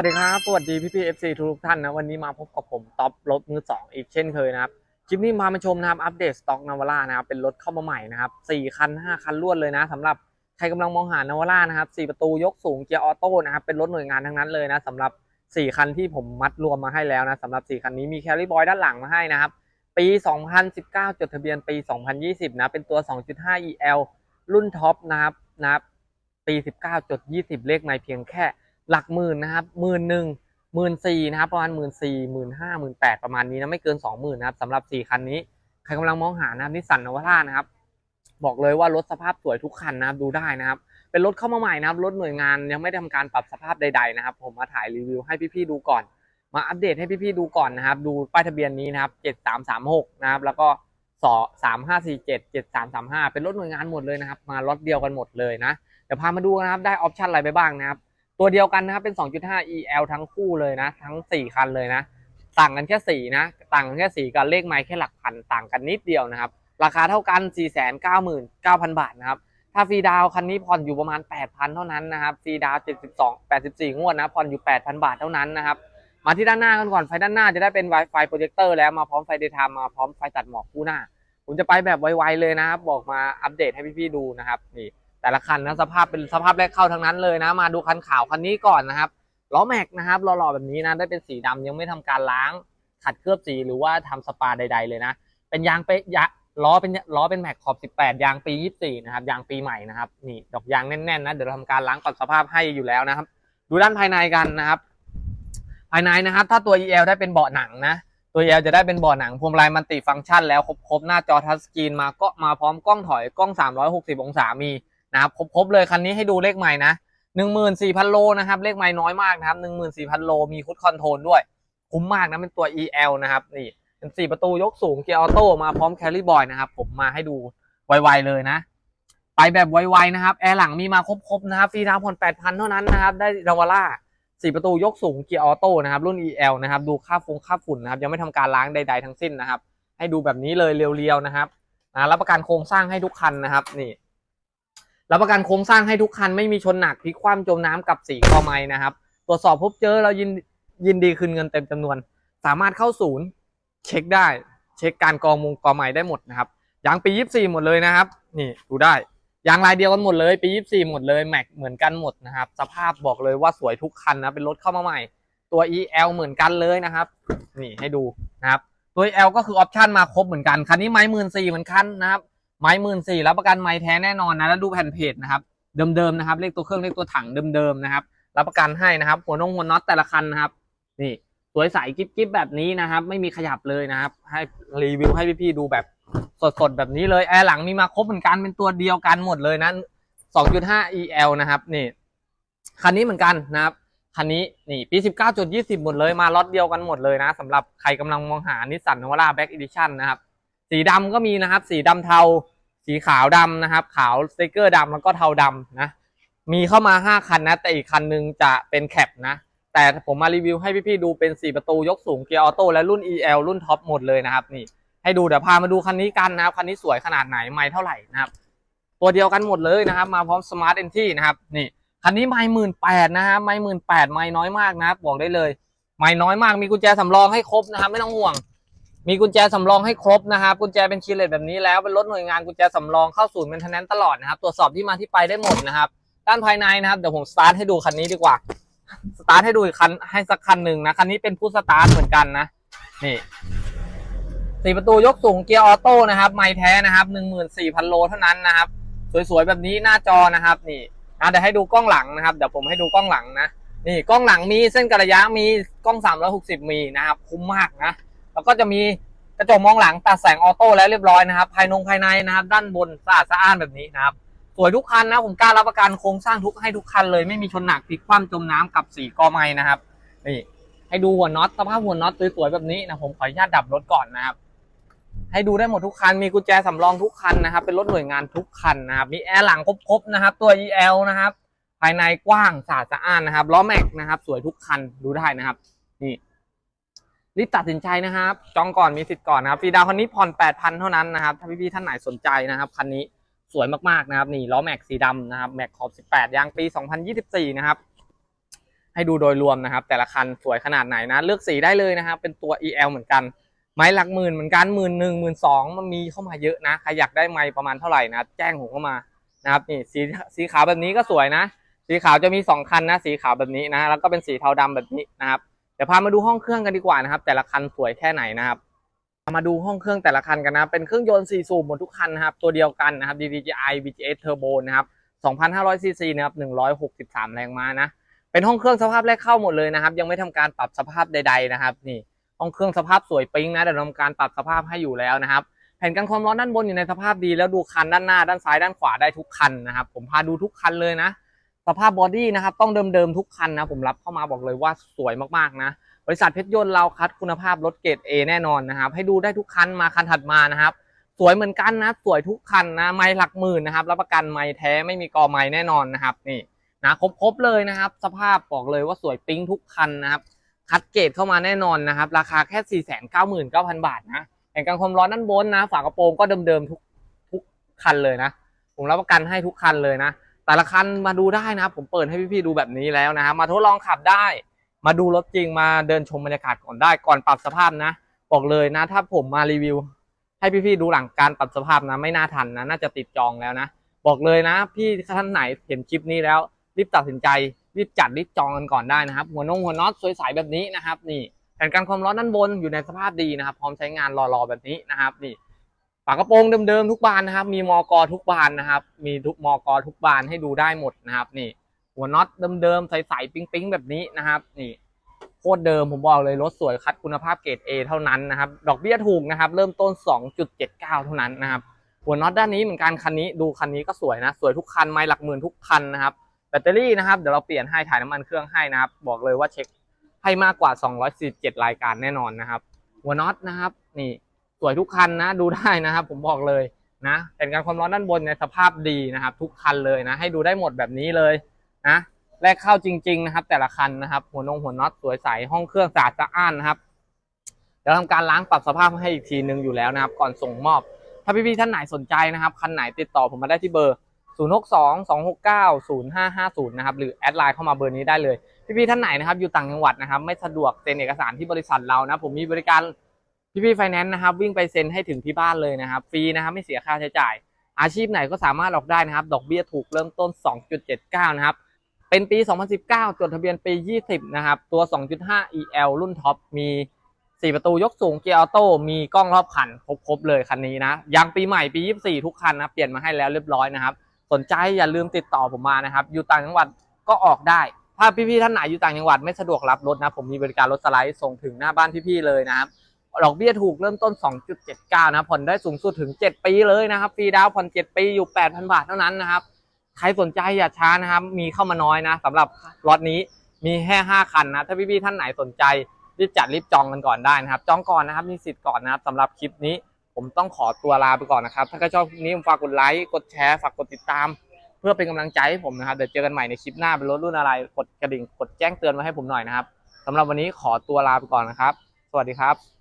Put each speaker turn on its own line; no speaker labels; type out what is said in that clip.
วัสดีครับ สวัสดีพี่พีเอฟซีทุกท่านนะวันนี้มาพบกับผมท็อปรถมือสองอีกเช่นเคยนะครับคลิปนี้พามาชมนะครับอัปเดตสต็อกนาวาร่านะครับเป็นรถเข้ามาใหม่นะครับสี่คันห้าคันรวดเลยนะสำหรับใครกำลังมองหานาวาร่านะครับสี่ประตูยกสูงเกียร์ออโต้นะครับเป็นรถหน่วยงานทั้งนั้นเลยนะสำหรับสี่คันที่ผมมัดรวมมาให้แล้วนะสำหรับสี่คันนี้มีแคลรี่บอยด้านหลังมาให้นะครับปี 2019 จดทะเบียนปี 2020 นะเป็นตัว 2.5 EL รุ่นท็อปนะครับนะครับปี 19จด20 เลขไม่เพียงแค่ หลักหมื่นนะครับหมื่นหนึ่งหมื่นสี่นะครับประมาณหมื่นสี่หมื่นห้าหมื่นแปดประมาณนี้นะไม่เกิน20,000นนะครับสำหรับ4คันนี้ใครกำลังมองหานะครับนิสสันนวาร่านะครับ บอกเลยว่ารถสภาพสวยทุกคันนะครับดูได้นะครับ เป็นรถเข้ามาใหม่นะครับรถหน่วยงานยังไม่ได้ทำการปรับสภาพใดๆนะครับ ผมมาถ่ายรีวิวให้พี่ๆดูก่อน มาอัปเดตให้พี่ๆดูก่อนนะครับ ดูป้ายทะเบียนนี้นะครับ7336นะครับแล้วก็สอ3547 7335เป็นรถหน่วยงานหมดเลยนะครับ มาล็อตเดียวกันหมดเลยนะเดี๋ยวพามาดูนะครับได้ออปชันอะไรไปบ้างนะครับ ตัวเดียวกันนะครับเป็น 2.5 EL ทั้งคู่เลยนะ ทั้ง 4 คันเลยนะ ต่างกันแค่ 4 นะ ต่างกันแค่ 4 กันเลขไม้แค่หลักพันต่างกันนิดเดียวนะครับ ราคาเท่ากัน 499,000 บาทนะครับ ถ้าฟรีดาวคันนี้ผ่อนอยู่ประมาณ 8,000 เท่านั้นนะครับ ฟรีดาว 72 84 งวดนะ ผ่อนอยู่ 8,000 บาทเท่านั้นนะครับ มาที่ด้านหน้ากันก่อน ไฟด้านหน้าจะได้เป็น Wi-Fi โปรเจคเตอร์แล้วมาพร้อมไฟเดย์ไทม์มาพร้อมไฟตัดหมอกคู่หน้า ผมจะไปแบบไวๆเลยนะครับ บอกมาอัปเดตให้พี่ๆดูนะครับ นี่ แต่ละคันนะสภาพเป็นสภาพแรกเข้าทั้งนั้นเลยนะ มาดูคันขาวคันนี้ก่อนนะครับล้อแม็กนะครับหล่อๆแบบนี้นะได้เป็นสีดำยังไม่ทำการล้าง ขัดเคลือบสีหรือว่าทำสปาใด ๆ เลยนะ เป็นยางเปยะล้อเป็นล้อเป็นแม็กขอบ 18 ยางปี 24 นะครับยางปีใหม่นะครับนี่ดอกยางแน่นๆนะเดี๋ยวเราทำการล้างก่อนสภาพให้อยู่แล้วนะครับ ดูด้านภายในกันนะครับ ภายในนะครับ ถ้าตัว EL ได้เป็นเบาะหนังนะตัว EL จะได้เป็นเบาะหนังพวงมาลัยมันติฟังก์ชันแล้วครบๆหน้าจอทัชสกรีนมาก็มาพร้อมกล้องถอยกล้อง 360 องศามี นะครับครบๆเลยคันนี้ให้ดูเลขใหม่นะ14,000โลนะครับเลขใหม่น้อยมากนะครับ14,000โลมีคุดคอนโทรลด้วย คุ้มมากนะเป็นตัว EL นะครับนี่เป็น4ประตูยกสูงเกียร์ออโต้มาพร้อมแคลริบอยนะครับผมมาให้ดูไวๆเลยนะ ไปแบบไวๆนะครับแอร์หลังมีมาครบๆนะครับฟรีดาวน์ผ่อน8,000เท่านั้นนะครับได้ราวาร่า4ประตูยกสูงเกียร์ออโต้นะครับรุ่น EL นะครับดูค่าฟงค่าฝุ่นนะครับยังไม่ทำการล้างใด ๆ ทั้งสิ้นนะครับ ให้ดูแบบนี้เลยเรียวๆนะครับนะรับประกันโครงสร้างให้ทุกคันนะครับนี่ รับประกันโครงสร้างให้ทุกคันไม่มีชนหนักพลิกคว่ำจมน้ำกับสีคอไม้นะครับ ตรวจสอบพบเจอเรายินยินดีคืนเงินเต็มจำนวน สามารถเข้าศูนย์เช็คได้ เช็คการกองมุงกอไม้ได้หมดนะครับยางปี24หมดเลยนะครับ นี่ดูได้ยางลายเดียวกันหมดเลยปี24หมดเลยแม็กเหมือนกันหมดนะครับ สภาพบอกเลยว่าสวยทุกคันนะเป็นรถเข้ามาใหม่ ตัว EL เหมือนกันเลยนะครับ นี่ให้ดูนะครับตัว EL ก็คือออปชันมาครบเหมือนกันคันนี้ไม้หมื่นสี่เหมือนกันนะครับ ไม้หมื่นสี่รับประกันไม้แท้แน่นอนนะแล้วดูแผ่นเพจนะครับเดิมๆนะครับเลขตัวเครื่องเลขตัวถังเดิมๆนะครับ รับประกันให้นะครับ หัวนงหัวน็อตแต่ละคันนะครับ นี่สวยใสกิ๊บๆแบบนี้นะครับ ไม่มีขยับเลยนะครับ ให้รีวิวให้พี่ๆดูแบบสดๆแบบนี้เลยแอร์หลังมีมาครบเหมือนกันเป็นตัวเดียวกันหมดเลยนะ2.5 EL นะครับนี่คันนี้เหมือนกันนะครับคันนี้นี่ปี 19.20 หมดเลยมาล็อตเดียวกันหมดเลยนะสำหรับใครกำลังมองหานิสสันนวาร่าแบ็กอีดิชั่นนะครับ สีดำก็มีนะครับ สีดำเทา สีขาวดำนะครับ ขาวสติกเกอร์ดำแล้วก็เทาดำนะ มีเข้ามา 5 คันนะ แต่อีกคันหนึงจะเป็นแคปนะ แต่ผมมารีวิวให้พี่ๆดูเป็น 4 ประตูยกสูงเกียร์ออโต้และรุ่น EL รุ่นท็อปหมดเลยนะครับนี่ให้ดูเดี๋ยวพามาดูคันนี้กันนะครับคันนี้สวยขนาดไหนไม่เท่าไหร่นะครับตัวเดียวกันหมดเลยนะครับ มาพร้อม Smart Entry นะครับนี่คันนี้ไม่หมื่นแปดนะฮะไม่หมื่นแปดไม่น้อยมากนะครับบอกได้เลย ไม่น้อยมากมีกุญแจสำรองให้ครบนะครับ ไม่ต้องห่วง มีกุญแจสำรองให้ครบนะครับ กุญแจเป็นคีย์เลสแบบนี้แล้วเป็นรถหน่วยงานกุญแจสำรองเข้าศูนย์เป็นทนแนนตลอดนะครับ ตรวจสอบที่มาที่ไปได้หมดนะครับ ด้านภายในนะครับ เดี๋ยวผมสตาร์ทให้ดูคันนี้ดีกว่า สตาร์ทให้ดูอีกคันให้สักคันหนึ่งนะ คันนี้เป็นผู้สตาร์ทเหมือนกันนะ นี่สี่ประตูยกสูงเกียร์ออโต้นะครับไม่แท้นะครับหนึ่งหมื่นสี่พันโลเท่านั้นนะครับ สวยๆแบบนี้หน้าจอนะครับ นี่นะเดี๋ยวให้ดูกล้องหลังนะครับ เดี๋ยวผมให้ดูกล้องหลังนะ นี่กล้องหลังมีเส้นกระยะมีกล้อง360มีนะครับ คุ้มมากนะ แล้วก็จะมีกระจกมองหลังตัดแสงออโต้แล้วเรียบร้อยนะครับ ภายนงภายในนะครับ ด้านบนสะอาดสะอ้านแบบนี้นะครับ สวยทุกคันนะผมกล้ารับประกันโครงสร้างทุกให้ทุกคันเลยไม่มีชนหนักพลิกคว่ำจมน้ำกับสีกอไม้นะครับนี่ให้ดูหัวน็อตสภาพหัวน็อตสวยๆแบบนี้นะผมขออนุญาตดับรถก่อนนะครับ ให้ดูได้หมดทุกคันมีกุญแจสำรองทุกคันนะครับ เป็นรถหน่วยงานทุกคันนะครับมีแอร์หลังครบๆนะครับ ตัว EL นะครับ ภายในกว้างสะอาดสะอ้านนะครับล้อแม็กนะครับ สวยทุกคันดูได้นะครับ นี่ รีบตัดสินใจนะครับจองก่อนมีสิทธิ์ก่อนนะครับฟรีดาวคันนี้ผ่อน8,000เท่านั้นนะครับถ้าพี่ๆท่านไหนสนใจนะครับคันนี้สวยมากๆนะครับนี่ล้อแม็กสีดำนะครับแม็กขอบ 18 ยางปี 2024 นะครับ ให้ดูโดยรวมนะครับ แต่ละคันสวยขนาดไหนนะ เลือกสีได้เลยนะครับ เป็นตัว EL เหมือนกัน ไม้หลักหมื่นเหมือนกันหมื่นหนึ่งหมื่นสองมันมีเข้ามาเยอะนะใครอยากได้ไม้ประมาณเท่าไหร่นะแจ้งผมเข้ามานะครับนี่สีสีขาวแบบนี้ก็สวยนะ สีขาวจะมีสองคันนะ สีขาวแบบนี้นะ แล้วก็เป็นสีเทาดำแบบนี้นะครับ ดี๋ยวพามาดูห้องเครื่องกันดีกว่านะครับ แต่ละคันสวยแค่ไหนนะครับมาดูห้องเครื่องแต่ละคันกันนะเป็นเครื่องยนต์4สูบหมดทุกคันนะครับ ตัวเดียวกันนะครับ DDGi VGS Turbo นะครับ 2,500ซีซีนะครับ 163 แรงม้านะ เป็นห้องเครื่องสภาพแรกเข้าหมดเลยนะครับ ยังไม่ทำการปรับสภาพใด ๆนะครับ นี่ห้องเครื่องสภาพสวยปิ๊งนะเดี๋ยวทำการปรับสภาพให้อยู่แล้วนะครับ แผ่นกันความร้อนด้านบนอยู่ในสภาพดีแล้วดูคันด้านหน้าด้านซ้ายด้านขวาได้ทุกคันนะครับ ผมพาดูทุกคันเลยนะ สภาพบอดี้นะครับต้องเดิมๆทุกคันนะผมรับเข้ามาบอกเลยว่าสวยมากๆนะ บริษัทเพชรยนต์เราคัดคุณภาพรถเกรด A แน่นอนนะครับให้ดูได้ทุกคันมาคันถัดมานะครับ สวยเหมือนกันนะสวยทุกคันนะไม่หลักหมื่นนะครับรับประกันไม่แท้ไม่มีกอไม่แน่นอนนะครับนี่นะครบๆเลยนะครับ สภาพบอกเลยว่าสวยปิ๊งทุกคันนะครับคัดเกรดเข้ามาแน่นอนนะครับ ราคาแค่ 4 9 9 0 0 0 บาทนะแห่งการความร้อนด้านบนนะ ฝากระโปรงก็เดิมๆทุกทุกคันเลยนะ ผมรับประกันให้ทุกคันเลยนะ แต่ละคันมาดูได้นะครับ ผมเปิดให้พี่ๆดูแบบนี้แล้วนะครับมาทดลองขับได้ มาดูรถจริงมาเดินชมบรรยากาศก่อนได้ก่อนปรับสภาพนะ บอกเลยนะ ถ้าผมมารีวิว ให้พี่ๆดูหลังการปรับสภาพนะ ไม่น่าทันนะ น่าจะติดจองแล้วนะ บอกเลยนะ พี่ท่านไหนเห็นคลิปนี้แล้ว รีบตัดสินใจรีบจัดรีบจองกันก่อนได้นะครับ หัวนงหัวน็อตสวยใสแบบนี้นะครับ นี่แผ่นกันความร้อนด้านบนอยู่ในสภาพดีนะครับ พร้อมใช้งานรอๆแบบนี้นะครับ นี่ากระโปรงเดิมๆทุกบานนะครับ มีมอกอทุกบานนะครับ มีทุกมอกอทุกบานให้ดูได้หมดนะครับ นี่ หัวน็อตเดิมๆใสๆปิ๊งๆแบบนี้นะครับ นี่โคตรเดิมผมบอกเลยรถสวยคัดคุณภาพเกรด A เท่านั้นนะครับ ดอกเบี้ยถูกนะครับ เริ่มต้น 2.79 เท่านั้นนะครับ หัวน็อตด้านนี้เหมือนกันคันนี้ดูคันนี้ก็สวยนะ สวยทุกคันไม่หลักหมื่นทุกคันนะครับ แบตเตอรี่นะครับเดี๋ยวเราเปลี่ยนให้ถ่ายน้ำมันเครื่องให้นะครับ บอกเลยว่าเช็คให้มากกว่า 247 รายการแน่นอนนะครับ หัวน็อตนะครับ นี่ สวยทุกคันนะดูได้นะครับ ผมบอกเลยนะเป็นการความร้อนด้านบนในสภาพดีนะครับ ทุกคันเลยนะ ให้ดูได้หมดแบบนี้เลยนะแรกเข้าจริง ๆ นะครับ แต่ละคันนะครับ หัวนงหัวน็อตสวยใสห้องเครื่องสะอาดสะอ้านนะครับเดี๋ยวทำการล้างปรับสภาพให้อีกทีนึงอยู่แล้วนะครับ ก่อนส่งมอบ ถ้าพี่ๆท่านไหนสนใจนะครับ คันไหนติดต่อผมมาได้ที่เบอร์ 0 6 2 2 6 9 0 5 5 0 นะครับ หรือแอดไลน์เข้ามาเบอร์นี้ได้เลย พี่ๆท่านไหนนะครับ อยู่ต่างจังหวัดนะครับ ไม่สะดวกเซ็นเอกสารที่บริษัทเรานะ ผมมีบริการ พี่ๆไฟแนนซ์นะครับวิ่งไปเซ็นให้ถึงที่บ้านเลยนะครับฟรีนะครับไม่เสียค่าใช้จ่าย อาชีพไหนก็สามารถออกได้นะครับ ดอกเบี้ยถูกเริ่มต้น 2.79 นะครับ เป็นปี 2019 จดทะเบียนปี 20 นะครับ ตัว 2.5 EL รุ่นท็อปมี 4 ประตูยกสูงเกียร์ออโต้มีกล้องรอบคันครบๆเลยคันนี้นะยางปีใหม่ปี 24 ทุกคันนะเปลี่ยนมาให้แล้วเรียบร้อยนะครับสนใจอย่าลืมติดต่อผมมานะครับ อยู่ต่างจังหวัดก็ออกได้ ถ้าพี่ๆท่านไหนอยู่ต่างจังหวัดไม่สะดวกรับรถนะ ผมมีบริการรถสไลด์ส่งถึงหน้าบ้านพี่ๆเลยนะครับ ดอกเบี้ยถูกเริ่มต้น 2.79 นะผ่อนได้สูงสุดถึง 7 ปีเลยนะครับฟรีดาวน์ผ่อน 7 ปีอยู่ 8,000 บาทเท่านั้นนะครับใครสนใจอย่าช้านะครับ มีเข้ามาน้อยนะสำหรับรถนี้มีแค่ 5 คันนะ ถ้าพี่ๆท่านไหนสนใจรีบจัดรีบจองกันก่อนได้นะครับ จองก่อนนะครับมีสิทธิ์ก่อนนะครับสำหรับคลิปนี้ ผมต้องขอตัวลาไปก่อนนะครับ ถ้าใครชอบคลิปนี้ฝากกดไลค์กดแชร์ฝากกดติดตาม เพื่อเป็นกำลังใจให้ผมนะครับเดี๋ยวเจอกันใหม่ในคลิปหน้าเป็นรถรุ่นอะไรกดกระดิ่งกดแจ้งเตือนไว้ให้ผมหน่อยนะครับสำหรับวันนี้ขอตัวลาไปก่อนนะครับ สวัสดีครับ